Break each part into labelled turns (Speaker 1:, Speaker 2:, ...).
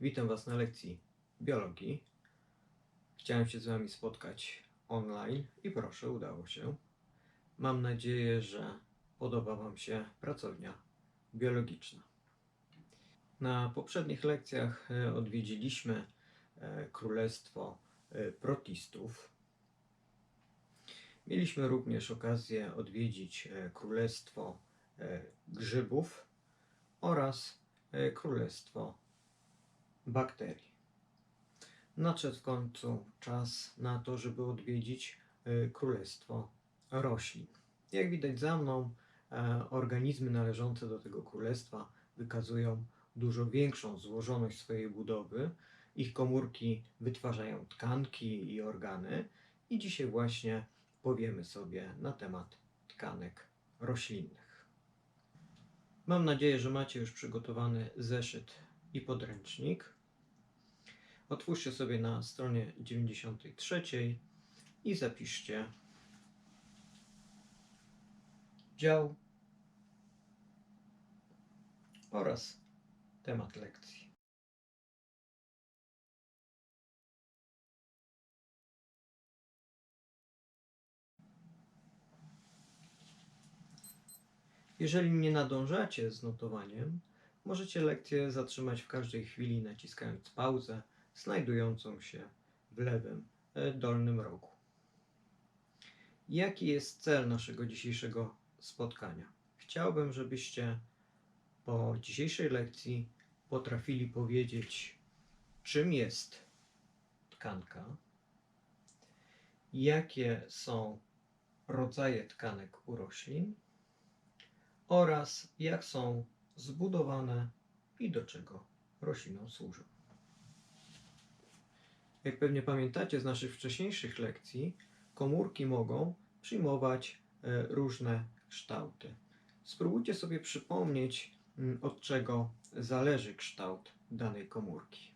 Speaker 1: Witam Was na lekcji biologii. Chciałem się z Wami spotkać online i proszę, udało się. Mam nadzieję, że podoba Wam się pracownia biologiczna. Na poprzednich lekcjach e, odwiedziliśmy e, królestwo e, protistów. Mieliśmy również okazję odwiedzić królestwo grzybów oraz królestwo bakterii. Nadszedł w końcu czas na to, żeby odwiedzić e, królestwo roślin. Jak widać za mną, e, organizmy należące do tego królestwa wykazują dużo większą złożoność swojej budowy. Ich komórki wytwarzają tkanki i organy, i dzisiaj właśnie powiemy sobie na temat tkanek roślinnych. Mam nadzieję, że macie już przygotowany zeszyt i podręcznik. Otwórzcie sobie na stronie 93 i zapiszcie dział oraz temat lekcji. Jeżeli nie nadążacie z notowaniem, możecie lekcję zatrzymać w każdej chwili naciskając pauzę znajdującą się w lewym e, dolnym rogu. Jaki jest cel naszego dzisiejszego spotkania? Chciałbym, żebyście po dzisiejszej lekcji potrafili powiedzieć, czym jest tkanka, jakie są rodzaje tkanek u roślin oraz jak są zbudowane i do czego roślinom służą. Jak pewnie pamiętacie z naszych wcześniejszych lekcji, komórki mogą przyjmować e, różne kształty. Spróbujcie sobie przypomnieć, mm, od czego zależy kształt danej komórki.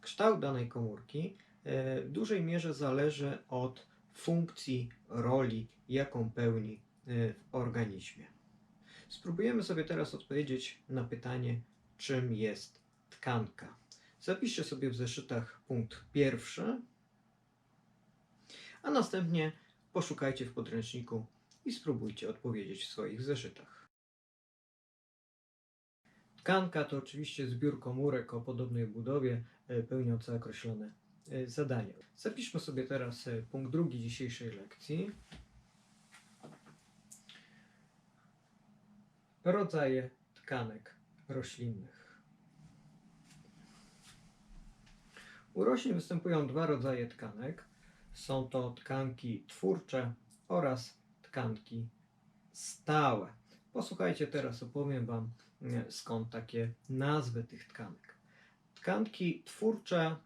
Speaker 1: Kształt danej komórki e, w dużej mierze zależy od funkcji, roli, jaką pełni e, w organizmie. Spróbujemy sobie teraz odpowiedzieć na pytanie, czym jest tkanka. Zapiszcie sobie w zeszytach punkt pierwszy, a następnie poszukajcie w podręczniku i spróbujcie odpowiedzieć w swoich zeszytach. Tkanka to oczywiście zbiór komórek o podobnej budowie, e, pełniąca określone zadanie. Zapiszmy sobie teraz e, punkt drugi dzisiejszej lekcji. Rodzaje tkanek roślinnych. U roślin występują dwa rodzaje tkanek. Są to tkanki twórcze oraz tkanki stałe. Posłuchajcie, teraz opowiem Wam e, skąd takie nazwy tych tkanek. Tkanki twórcze e,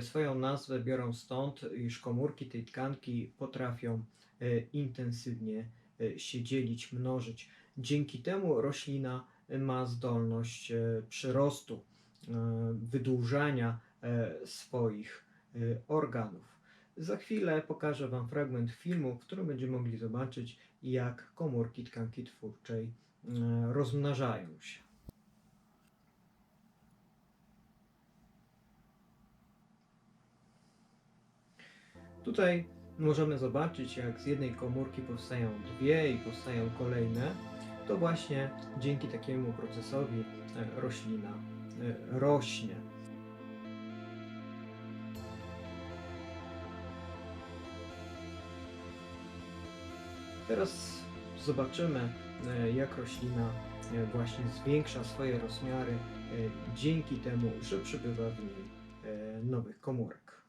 Speaker 1: swoją nazwę biorą stąd, iż komórki tej tkanki potrafią e, intensywnie e, się dzielić, mnożyć. Dzięki temu roślina ma zdolność e, przyrostu, e, wydłużania e, swoich e, organów. Za chwilę pokażę Wam fragment filmu, w którym będziemy mogli zobaczyć, jak komórki tkanki twórczej e, rozmnażają się. Tutaj możemy zobaczyć, jak z jednej komórki powstają dwie i powstają kolejne. To właśnie dzięki takiemu procesowi e, roślina e, rośnie. Teraz zobaczymy, e, jak roślina właśnie zwiększa swoje rozmiary dzięki temu, że przybywa w niej nowych komórek.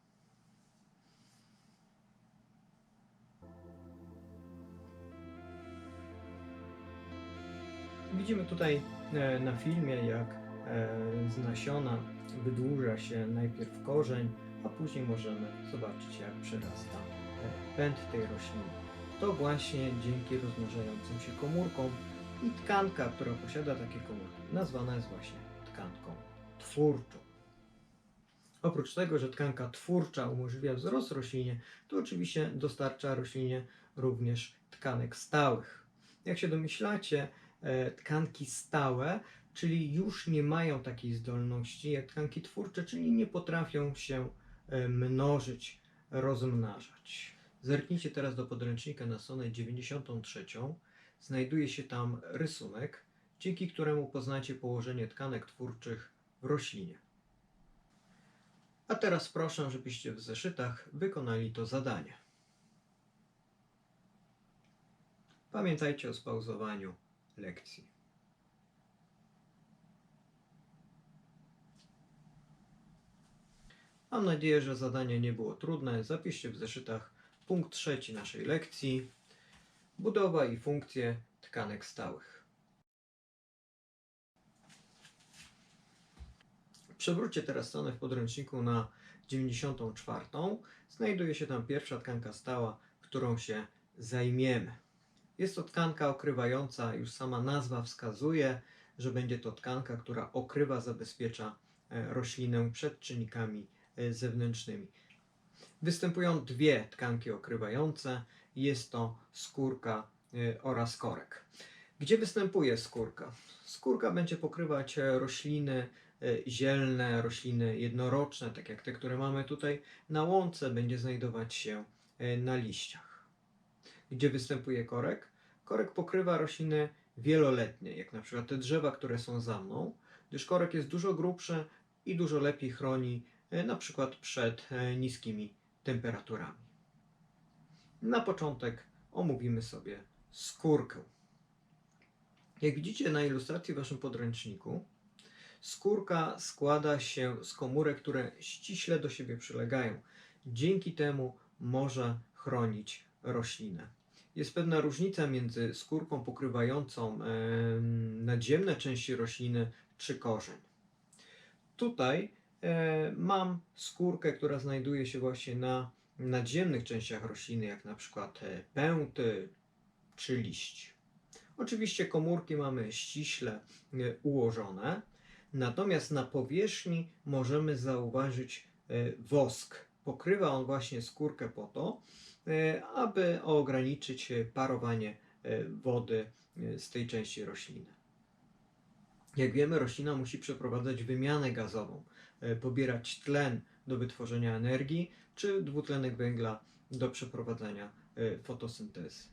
Speaker 1: Widzimy tutaj e, na filmie, jak e, z nasiona wydłuża się najpierw korzeń, a później możemy zobaczyć, jak przyrasta e, pęd tej rośliny. To właśnie dzięki rozmnażającym się komórkom i tkanka, która posiada takie komórki, nazwana jest właśnie tkanką twórczą. Oprócz tego, że tkanka twórcza umożliwia wzrost roślinie, to oczywiście dostarcza roślinie również tkanek stałych. Jak się domyślacie, tkanki stałe, czyli już nie mają takiej zdolności jak tkanki twórcze, czyli nie potrafią się e, mnożyć, rozmnażać. Zerknijcie teraz do podręcznika na stronę 93. Znajduje się tam rysunek, dzięki któremu poznacie położenie tkanek twórczych w roślinie. A teraz proszę, żebyście w zeszytach wykonali to zadanie. Pamiętajcie o spauzowaniu lekcji. Mam nadzieję, że zadanie nie było trudne. Zapiszcie w zeszytach punkt trzeci naszej lekcji. Budowa i funkcje tkanek stałych. Przewróćcie teraz stronę w podręczniku na 94. Znajduje się tam pierwsza tkanka stała, którą się zajmiemy. Jest to tkanka okrywająca, już sama nazwa wskazuje, że będzie to tkanka, która okrywa, zabezpiecza e, roślinę przed czynnikami e, zewnętrznymi. Występują dwie tkanki okrywające, jest to skórka e, oraz korek. Gdzie występuje skórka? Skórka będzie pokrywać rośliny zielne, rośliny jednoroczne, tak jak te, które mamy tutaj na łące, będzie znajdować się na liściach. Gdzie występuje korek? Korek pokrywa rośliny wieloletnie, jak na przykład te drzewa, które są za mną, gdyż korek jest dużo grubszy i dużo lepiej chroni e, na przykład przed e, niskimi temperaturami. Na początek omówimy sobie skórkę. Jak widzicie na ilustracji w waszym podręczniku, skórka składa się z komórek, które ściśle do siebie przylegają. Dzięki temu może chronić roślinę. Jest pewna różnica między skórką pokrywającą em, nadziemne części rośliny czy korzeń. Tutaj e, mam skórkę, która znajduje się właśnie na nadziemnych częściach rośliny, jak na przykład e, pęty czy liść. Oczywiście komórki mamy ściśle e, ułożone, natomiast na powierzchni możemy zauważyć wosk. Pokrywa on właśnie skórkę po to, aby ograniczyć e, parowanie e, wody e, z tej części rośliny. Jak wiemy, roślina musi przeprowadzać wymianę gazową, e, pobierać tlen do wytworzenia energii, czy dwutlenek węgla do przeprowadzania e, fotosyntezy.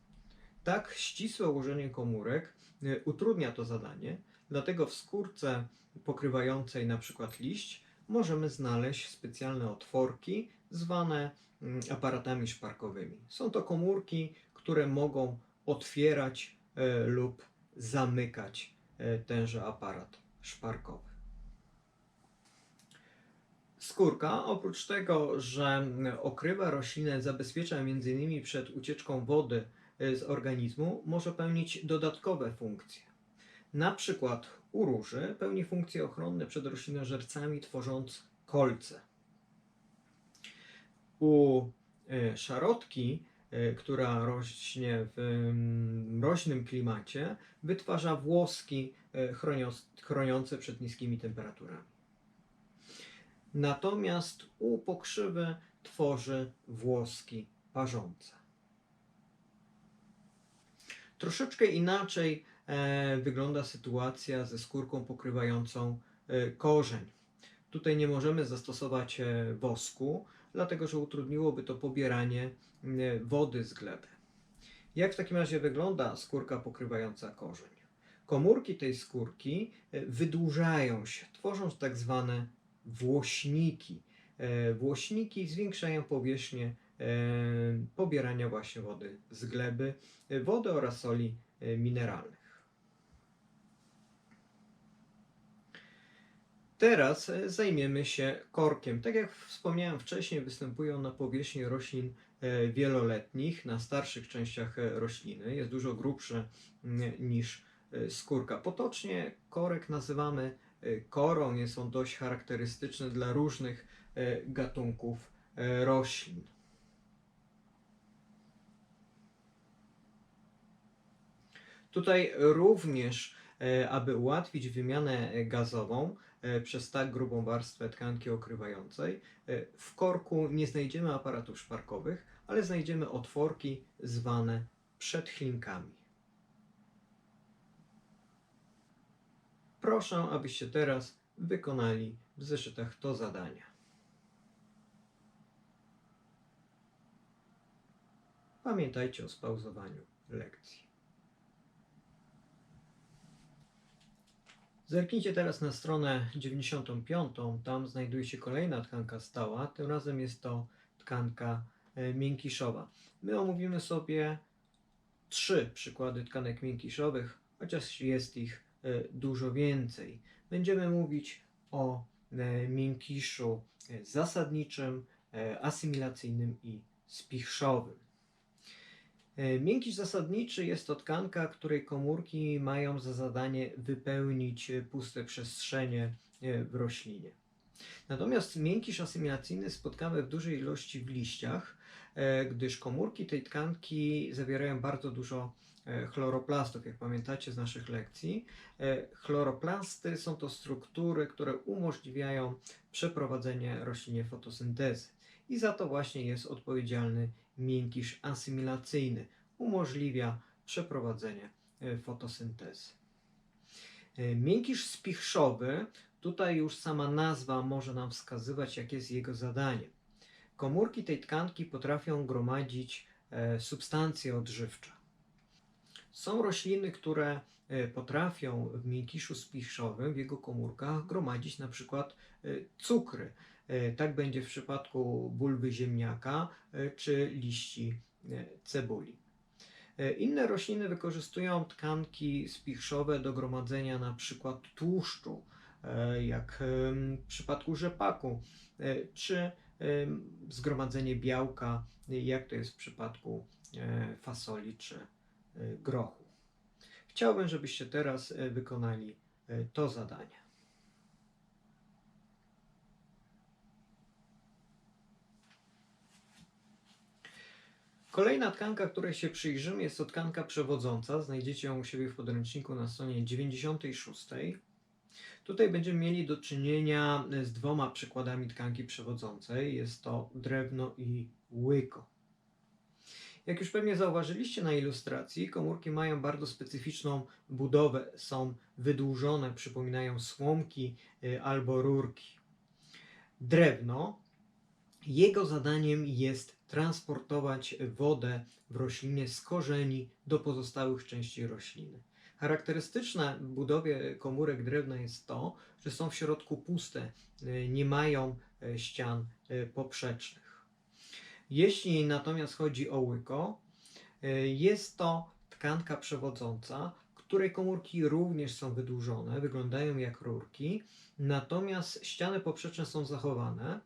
Speaker 1: Tak ścisłe ułożenie komórek e, utrudnia to zadanie, dlatego w skórce pokrywającej przykład liść możemy znaleźć specjalne otworki zwane aparatami szparkowymi. Są to komórki, które mogą otwierać e, lub zamykać e, tenże aparat szparkowy. Skórka, oprócz tego, że mm, okrywa roślinę, zabezpiecza m.in. przed ucieczką wody e, z organizmu, może pełnić dodatkowe funkcje. Na przykład u róży pełni funkcje ochronne przed roślinożercami, tworząc kolce. U e, szarotki, e, która rośnie w mm, mroźnym klimacie, wytwarza włoski e, chroniące przed niskimi temperaturami. Natomiast u pokrzywy tworzy włoski parzące. Troszeczkę inaczej wygląda sytuacja ze skórką pokrywającą korzeń. Tutaj nie możemy zastosować wosku, dlatego że utrudniłoby to pobieranie e, wody z gleby. Jak w takim razie wygląda skórka pokrywająca korzeń? Komórki tej skórki e, wydłużają się, tworząc tak zwane włośniki. E, Włośniki zwiększają powierzchnię pobierania właśnie wody z gleby, wody oraz soli mineralnych. Teraz e, zajmiemy się korkiem. Tak jak wspomniałem wcześniej, występują na powierzchni roślin e, wieloletnich, na starszych częściach e, rośliny. Jest dużo grubszy mm, niż skórka. Potocznie korek nazywamy korą. Jest on dość charakterystyczny dla różnych gatunków roślin. Tutaj również, aby ułatwić wymianę gazową przez tak grubą warstwę tkanki okrywającej, e, w korku nie znajdziemy aparatów szparkowych, ale znajdziemy otworki zwane przedchlinkami. Proszę, abyście teraz wykonali w zeszytach to zadanie. Pamiętajcie o spauzowaniu lekcji. Zerknijcie teraz na stronę 95. Tam znajduje się kolejna tkanka stała. Tym razem jest to tkanka e, miękiszowa. My omówimy sobie trzy przykłady tkanek miękiszowych, chociaż jest ich e, dużo więcej. Będziemy mówić o e, miękiszu zasadniczym, asymilacyjnym i spichrzowym. E, Miękisz zasadniczy jest to tkanka, której komórki mają za zadanie wypełnić puste przestrzenie e, w roślinie. Natomiast miękisz asymilacyjny spotkamy w dużej ilości w liściach, e, gdyż komórki tej tkanki zawierają bardzo dużo chloroplastów, jak pamiętacie z naszych lekcji. Chloroplasty są to struktury, które umożliwiają przeprowadzenie roślinie fotosyntezy. I za to właśnie jest odpowiedzialny miękisz asymilacyjny. Umożliwia przeprowadzenie e, fotosyntezy. E, Miękisz spichrzowy, tutaj już sama nazwa może nam wskazywać, jakie jest jego zadanie. Komórki tej tkanki potrafią gromadzić e, substancje odżywcze. Są rośliny, które potrafią w miękiszu spichrzowym, w jego komórkach, gromadzić na przykład cukry. E, Tak będzie w przypadku bulwy ziemniaka e, czy liści e, cebuli. Inne rośliny wykorzystują tkanki spichrzowe do gromadzenia na przykład tłuszczu, jak w przypadku rzepaku, czy zgromadzenie białka, jak to jest w przypadku fasoli czy grochu. Chciałbym, żebyście teraz wykonali to zadanie. Kolejna tkanka, której się przyjrzymy, jest to tkanka przewodząca. Znajdziecie ją u siebie w podręczniku na stronie 96. Tutaj będziemy mieli do czynienia z dwoma przykładami tkanki przewodzącej. Jest to drewno i łyko. Jak już pewnie zauważyliście na ilustracji, komórki mają bardzo specyficzną budowę. Są wydłużone, przypominają słomki y, albo rurki. Drewno, jego zadaniem jest transportować wodę w roślinie z korzeni do pozostałych części rośliny. Charakterystyczne w budowie komórek drewna jest to, że są w środku puste, nie mają y, ścian y, poprzecznych. Jeśli natomiast chodzi o łyko, y, jest to tkanka przewodząca, której komórki również są wydłużone, wyglądają jak rurki, natomiast ściany poprzeczne są zachowane.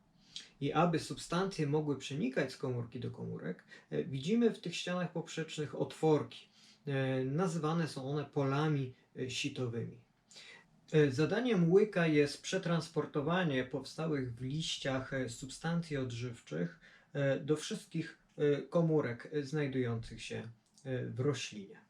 Speaker 1: I aby substancje mogły przenikać z komórki do komórek, e, widzimy w tych ścianach poprzecznych otworki. E, Nazywane są one polami e, sitowymi. Zadaniem łyka jest przetransportowanie powstałych w liściach substancji odżywczych do wszystkich komórek znajdujących się w roślinie.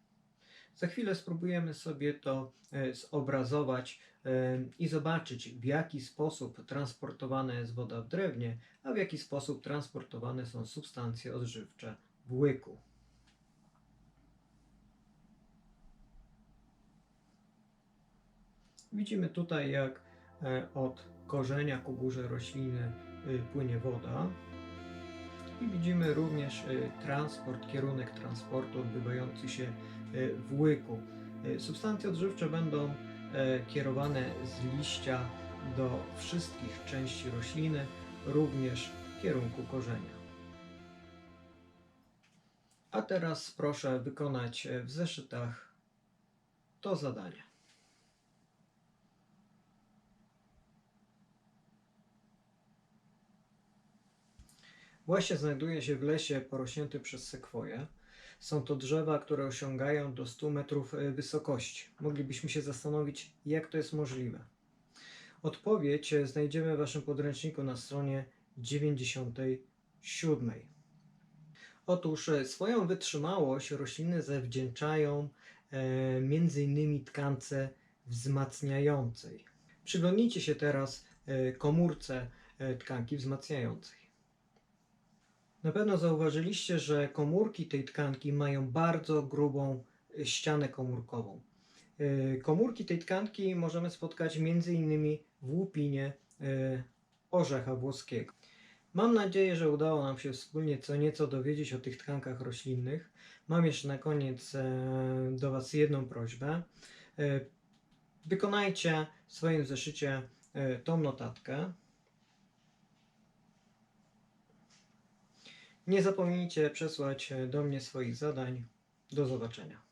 Speaker 1: Za chwilę spróbujemy sobie to e, zobrazować e, i zobaczyć, w jaki sposób transportowana jest woda w drewnie, a w jaki sposób transportowane są substancje odżywcze w łyku. Widzimy tutaj, jak e, od korzenia ku górze rośliny y, płynie woda. I widzimy również y, transport, kierunek transportu odbywający się y, w łyku. Y, Substancje odżywcze będą kierowane z liścia do wszystkich części rośliny, również w kierunku korzenia. A teraz proszę wykonać w zeszytach to zadanie. Właśnie znajduje się w lesie porośniętym przez sekwoje. Są to drzewa, które osiągają do 100 metrów e, wysokości. Moglibyśmy się zastanowić, jak to jest możliwe. Odpowiedź e, znajdziemy w Waszym podręczniku na stronie 97. Otóż e, swoją wytrzymałość rośliny zawdzięczają e, innymi tkance wzmacniającej. Przyglądnijcie się teraz e, komórce e, tkanki wzmacniającej. Na pewno zauważyliście, że komórki tej tkanki mają bardzo grubą e, ścianę komórkową. E, Komórki tej tkanki możemy spotkać m.in. w łupinie e, orzecha włoskiego. Mam nadzieję, że udało nam się wspólnie co nieco dowiedzieć o tych tkankach roślinnych. Mam jeszcze na koniec do Was jedną prośbę. Wykonajcie w swoim zeszycie tą notatkę. Nie zapomnijcie przesłać e, do mnie swoich zadań. Do zobaczenia.